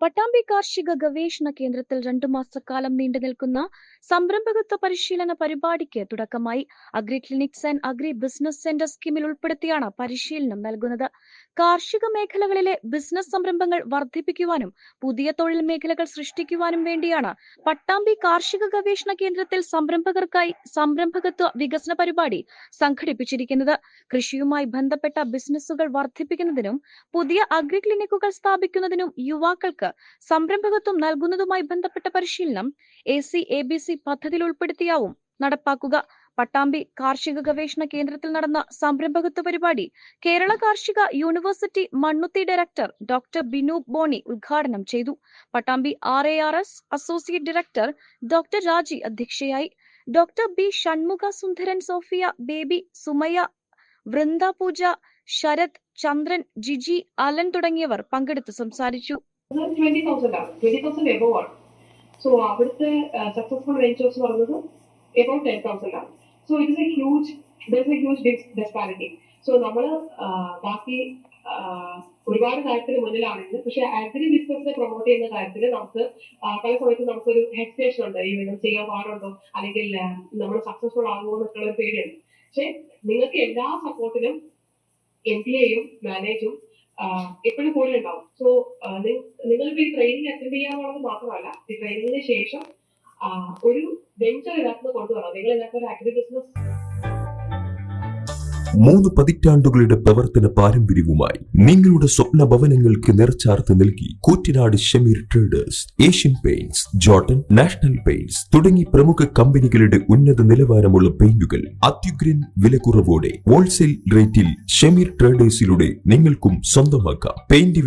പട്ടാമ്പി കാർഷിക ഗവേഷണ കേന്ദ്രത്തിൽ രണ്ടു മാസക്കാലം നീണ്ടു നിൽക്കുന്ന സംരംഭകത്വ പരിശീലന പരിപാടിക്ക് തുടക്കമായി agri clinics and agri business centre സ്കീമിൽ ഉൾപ്പെടുത്തിയാണ് പരിശീലനം നൽകുന്നത്. കാർഷിക മേഖലകളിലെ ബിസിനസ് സംരംഭങ്ങൾ വർദ്ധിപ്പിക്കുവാനും പുതിയ തൊഴിൽ മേഖലകൾ സൃഷ്ടിക്കുവാനും വേണ്ടിയാണ് പട്ടാമ്പി കാർഷിക ഗവേഷണ കേന്ദ്രത്തിൽ സംരംഭകർക്കായി സംരംഭകത്വ വികസന പരിപാടി സംഘടിപ്പിച്ചിരിക്കുന്നത്. കൃഷിയുമായി ബന്ധപ്പെട്ട ബിസിനസ്സുകൾ വർദ്ധിപ്പിക്കുന്നതിനും പുതിയ അഗ്രി ക്ലിനിക്കുകൾ സ്ഥാപിക്കുന്നതിനും യുവാക്കൾക്ക് സംരംഭകത്വം നൽകുന്നതുമായി ബന്ധപ്പെട്ട പരിശീലനം A C A B C പദ്ധതിയിൽ ഉൾപ്പെടുത്തിയാവും. നടപ്പാക്കുക. പട്ടാമ്പി കാർഷിക ഗവേഷണ കേന്ദ്രത്തിൽ നടന്ന സംരംഭകത്വ പരിപാടി കേരള കാർഷിക university Mannuthy director doctor Binu Boney ഉദ്ഘാടനം ചെയ്തു. Pattambi R A R S associate director doctor Raji അധ്യക്ഷയായി. Doctor B Shanmukha Sundaran Sophia Baby Sumaya Vrinda Pooja Sarath Chandran Jiji Alan തുടങ്ങിയവർ പങ്കെടുത്ത് സംസാരിച്ചു. ട്വന്റി തൗസൻഡ് ആണ്. ട്വന്റി തൗസൻഡ് എബോ ആണ്. So അവിടുത്തെ successful ventures പറയുന്നത് എബോ ടെൻ തൗസൻഡ് ആണ്. So it a huge there is a huge disparity so നമ്മൾ ബാക്കി ഒരുപാട് കാര്യത്തിൽ മുന്നിലാണെങ്കിൽ പക്ഷെ അഗ്രി ബിസിനസിനെ പ്രൊമോട്ട് ചെയ്യുന്ന കാര്യത്തിൽ നമുക്ക് പല സമയത്തും നമുക്കൊരു ഹെസിറ്റേഷൻ ഉണ്ട്. ഈ വിധം ചെയ്യാൻ പാടുണ്ടോ? അല്ലെങ്കിൽ നമ്മൾ സക്സസ്ഫുൾ ആകുമോ? എന്നൊക്കെയുള്ള ഒരു പേടിയുണ്ട്. പക്ഷെ നിങ്ങൾക്ക് എല്ലാ സപ്പോർട്ടിനും എം പി എയും മാനേജും എപ്പോഴും കൂടെ ഉണ്ടാവും. സോ നിങ്ങൾക്ക് ഈ ട്രെയിനിങ് അറ്റൻഡ് ചെയ്യാന്നുള്ളത് മാത്രമല്ല ഈ ട്രെയിനിങ്ങിന് ശേഷം ഒരു വെഞ്ചർ ഇതിനകത്ത് കൊണ്ടുവരണം. നിങ്ങൾ ഇതിനകത്ത് ഒരു അഗ്രി ബിസിനസ് മൂന്ന് പതിറ്റാണ്ടുകളുടെ പ്രവർത്തന പാരമ്പര്യവുമായി നിങ്ങളുടെ സ്വപ്ന ഭവനങ്ങൾക്ക് നിറച്ചാർത്ത് നൽകി Koottanad Shameer traders Asian paints Jotun national paints തുടങ്ങി പ്രമുഖ കമ്പനികളുടെ ഉന്നത നിലവാരമുള്ള പെയിന്റുകൾ അത്യുഗ്രൻ വിലക്കുറവോടെ ഹോൾസെയിൽ റേറ്റിൽ ഷമീർ ട്രേഡേഴ്സിലൂടെ നിങ്ങൾക്കും സ്വന്തമാക്കാം. പെയിന്റ്